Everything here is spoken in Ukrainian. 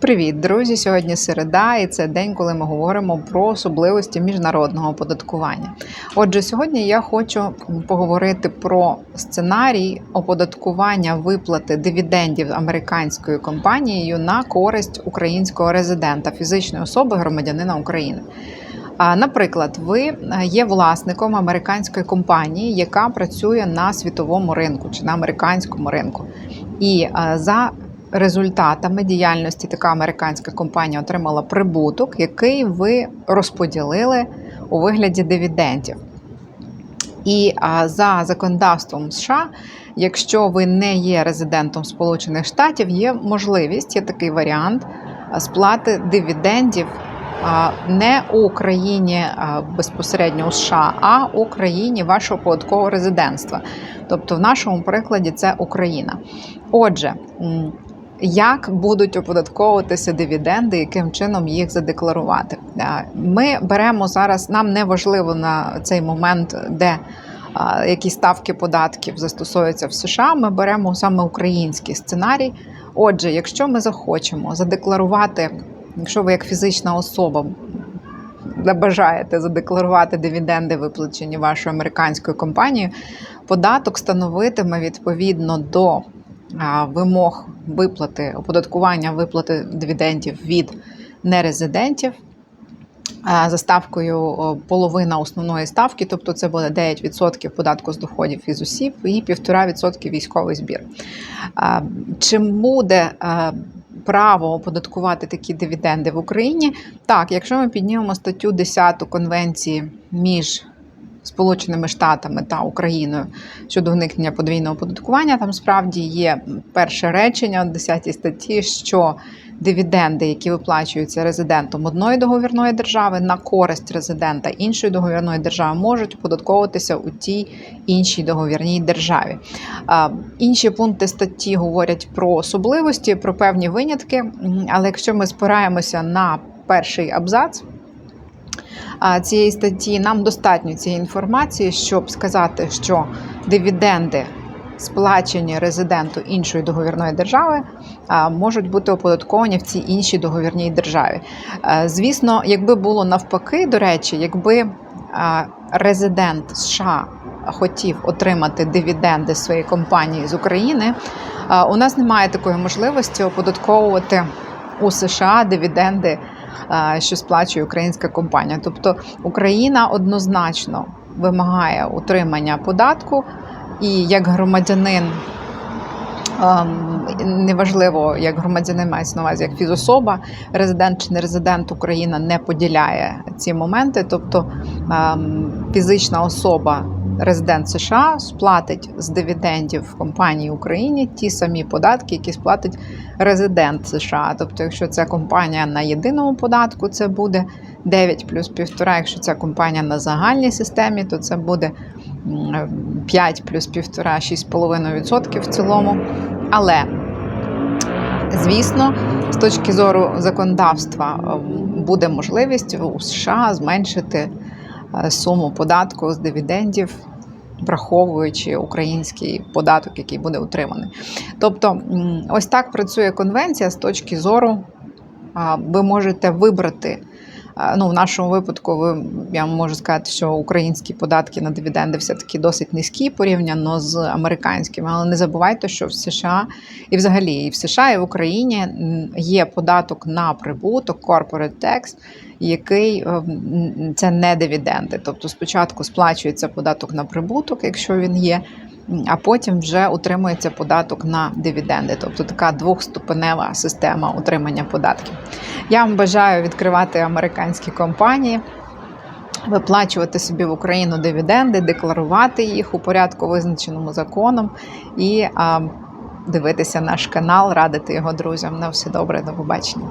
Привіт, друзі! Сьогодні середа, і це день, коли ми говоримо про особливості міжнародного оподаткування. Отже, сьогодні я хочу поговорити про сценарій оподаткування виплати дивідендів американською компанією на користь українського резидента, фізичної особи громадянина України. Наприклад, ви є власником американської компанії, яка працює на світовому ринку чи на американському ринку. І за результатами діяльності така американська компанія отримала прибуток, який ви розподілили у вигляді дивідендів. І за законодавством США, якщо ви не є резидентом Сполучених Штатів, є можливість, є такий варіант сплати дивідендів не у Україні а, безпосередньо у США, а у країні вашого податкового резидентства. Тобто, в нашому прикладі це Україна. Отже, як будуть оподатковуватися дивіденди, яким чином їх задекларувати? Ми беремо зараз, нам не важливо на цей момент, де які ставки податків застосовуються в США. Ми беремо саме український сценарій. Отже, якщо ми захочемо задекларувати, якщо ви як фізична особа бажаєте задекларувати дивіденди, виплачені вашою американською компанією, податок становитиме відповідно до вимог виплати, оподаткування виплати дивідендів від нерезидентів. За ставкою половина основної ставки, тобто це буде 9% податку з доходів із осіб і 1,5% військовий збір. Чи буде право оподаткувати такі дивіденди в Україні? Так, якщо ми піднімемо статтю 10 Конвенції між Сполученими Штатами та Україною щодо уникнення подвійного оподаткування, там справді є перше речення в 10 статті, що дивіденди, які виплачуються резидентом одної договірної держави на користь резидента іншої договірної держави, можуть оподатковуватися у тій іншій договірній державі. Інші пункти статті говорять про особливості, про певні винятки. Але якщо ми спираємося на перший абзац цієї статті, нам достатньо цієї інформації, щоб сказати, що дивіденди. Сплачені резиденту іншої договірної держави можуть бути оподатковані в цій іншій договірній державі. Звісно, якби було навпаки, до речі, якби резидент США хотів отримати дивіденди своєї компанії з України, у нас немає такої можливості оподатковувати у США дивіденди, що сплачує українська компанія. Тобто Україна однозначно вимагає утримання податку. І як громадянин, ем, неважливо, як громадянин мається на увазі, як фізособа, резидент чи не резидент, Україна не поділяє ці моменти. Тобто ем, фізична особа, резидент США, сплатить з дивідендів компанії Україні ті самі податки, які сплатить резидент США. Тобто, якщо ця компанія на єдиному податку, це буде 9 плюс 1,5. Якщо ця компанія на загальній системі, то це буде 5 плюс 1,5, 6,5% в цілому. Але, звісно, з точки зору законодавства буде можливість у США зменшити е, суму податку з дивідендів, враховуючи український податок, який буде утриманий. Тобто, ось так працює конвенція з точки зору, ви можете вибрати. Ну, в нашому випадку, ви, я можу сказати, що українські податки на дивіденди все-таки досить низькі порівняно з американськими. Але не забувайте, що в США і взагалі і в США, і в Україні є податок на прибуток, corporate tax, який е, це не дивіденди. Тобто спочатку сплачується податок на прибуток, якщо він є. А потім вже утримується податок на дивіденди, тобто така двохступенева система утримання податків. Я вам бажаю відкривати американські компанії, виплачувати собі в Україну дивіденди, декларувати їх у порядку, визначеному законом, і а, дивитися наш канал, радити його друзям. На все добре, до побачення.